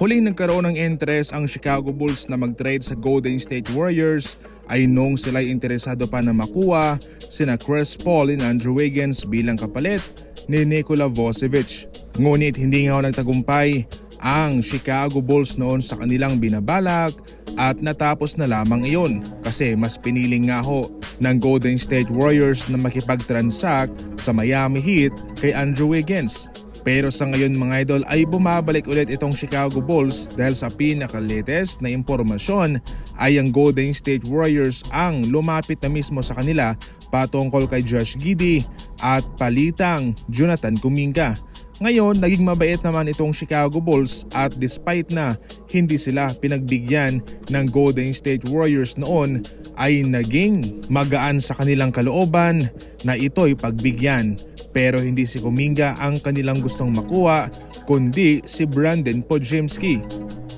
Huling nagkaroon ng interest ang Chicago Bulls na mag-trade sa Golden State Warriors ay nung sila'y interesado pa na makuha sina Chris Paul and Andrew Wiggins bilang kapalit ni Nikola Vucevic. Ngunit hindi nga nagtagumpay ang Chicago Bulls noon sa kanilang binabalak at natapos na lamang iyon kasi mas piniling nga ho ng Golden State Warriors na makipag-transact sa Miami Heat kay Andrew Wiggins. Pero sa ngayon mga idol ay bumabalik ulit itong Chicago Bulls dahil sa pinaka-latest na impormasyon ay ang Golden State Warriors ang lumapit na mismo sa kanila patungkol kay Josh Giddey at palitang Jonathan Kuminga. Ngayon, naging mabait naman itong Chicago Bulls at despite na hindi sila pinagbigyan ng Golden State Warriors noon ay naging magaan sa kanilang kalooban na ito'y pagbigyan pero hindi si Kuminga ang kanilang gustong makuha kundi si Brandon Podjemski.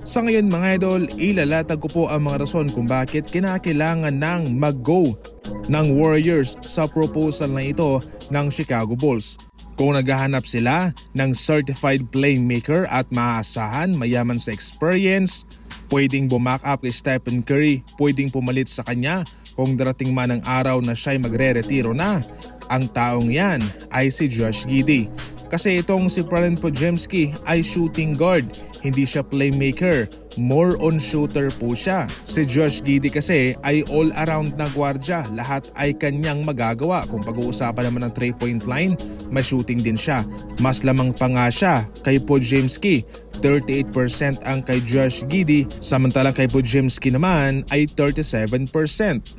Sa ngayon mga idol, ilalatag ko po ang mga rason kung bakit kinakailangan ng mag-go ng Warriors sa proposal na ito ng Chicago Bulls. Kung naghahanap sila ng certified playmaker at maasahan mayaman sa experience, pwedeng bumak up kay Stephen Curry, pwedeng pumalit sa kanya kung darating man ang araw na siya'y magre-retiro na ang taong yan ay si Josh Giddy. Kasi itong si Pralen Podjemski ay shooting guard, hindi siya playmaker. More on shooter po siya. Si Josh Giddy kasi ay all-around na gwardya. Lahat ay kanyang magagawa. Kung pag-uusapan naman ng 3-point line, may shooting din siya. Mas lamang pa nga siya kay Podjemski. 38% ang kay Josh Giddy, samantalang kay Podjemski naman ay 37%.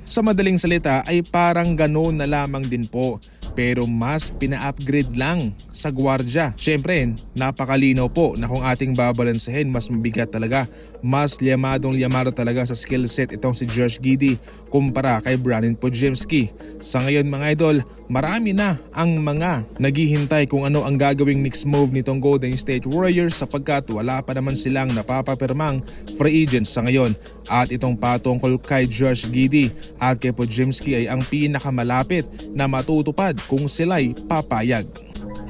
Sa madaling salita ay parang ganoon na lamang din po pero mas pina-upgrade lang sa gwardya. Siyempre, napakalinaw po na kung ating babalansehin, mas mabigat talaga. Mas liyamadong liyamado talaga sa skill set itong si Josh Giddy kumpara kay Brandon Podjemski. Sa ngayon mga idol, marami na ang mga naghihintay kung ano ang gagawing next move nitong Golden State Warriors sapagkat wala pa naman silang napapapirmang free agents sa ngayon. At itong patungkol kay Josh Giddy at kay Podjemski ay ang pinakamalapit na matutupad kung sila'y papayag.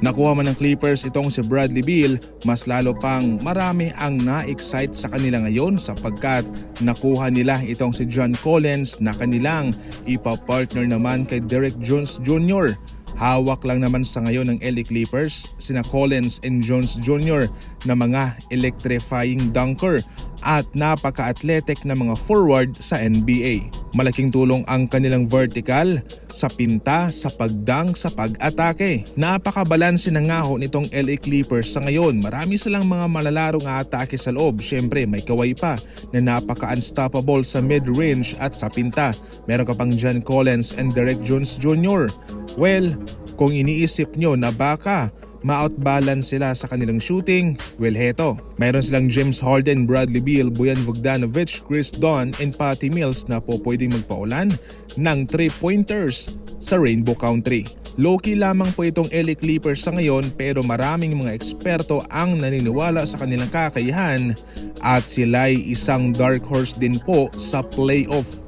Nakuha man ng Clippers itong si Bradley Beal, mas lalo pang marami ang na-excite sa kanila ngayon sapagkat nakuha nila itong si John Collins na kanilang ipapartner naman kay Derek Jones Jr. Hawak lang naman sa ngayon ng LA Clippers sina Collins and Jones Jr. na mga electrifying dunker at napaka-athletic na mga forward sa NBA. Malaking tulong ang kanilang vertical sa pinta, sa pagdang, sa pag-atake. Napakabalanse na nga ho nitong LA Clippers sa ngayon. Marami silang mga malalarong atake sa loob. Siyempre may kaway pa na napaka-unstoppable sa mid-range at sa pinta. Meron ka pang John Collins and Derek Jones Jr. Well, kung iniisip nyo na baka ma-outbalance sila sa kanilang shooting, well heto. Mayroon silang James Harden, Bradley Beal, Boyan Bogdanovic, Chris Dunn, and Patty Mills na po pwedeng magpaulan ng 3-pointers sa Rainbow Country. Loki lamang po itong LA Clippers sa ngayon pero maraming mga eksperto ang naniniwala sa kanilang kakayahan at sila'y isang dark horse din po sa playoff